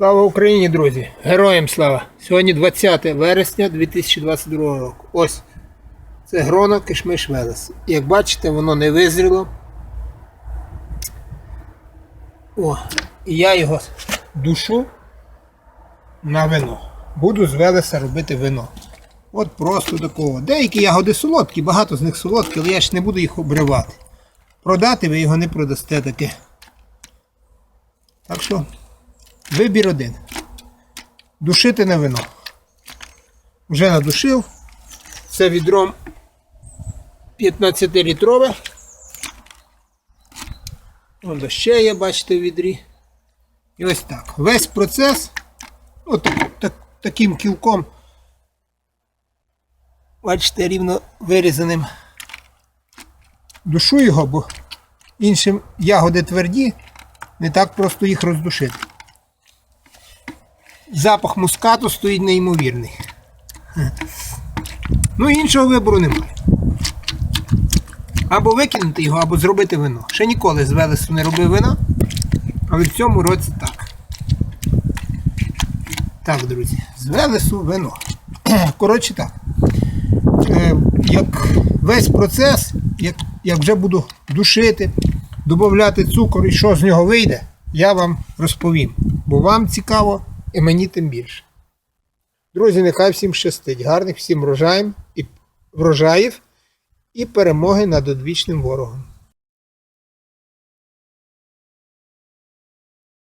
Слава Україні, друзі! Героям слава! Сьогодні 20 вересня 2022 року. Ось це гроно кишмиш Велес. Як бачите, воно не визріло. О, і я його душу на вино. Буду з Велеса робити вино. От просто такого. Деякі ягоди солодкі, багато з них солодкі, але я ж не буду їх обривати. Продати ви його не продасте таке. Так що Вибір один. Душити на вино. Вже надушив. Це відром 15-літрове. Воно ще є, бачите, в відрі. І ось так. Весь процес от так, таким кілком, бачите, рівно вирізаним. Душу його, бо іншим ягоди тверді, не так просто їх роздушити. Запах мускату стоїть неймовірний. Ну іншого вибору немає. Або викинути його, або зробити вино. Ще ніколи з Велесу не робив вина, але в цьому році так. Так, друзі, з Велесу вино. Коротше так. Е, як весь процес, як, як вже буду душити, додати цукор і що з нього вийде, я вам розповім. Бо вам цікаво і мені тим більше. Друзі, нехай всім щастить. Гарних всім врожаїв і, врожаїв і перемоги над одвічним ворогом.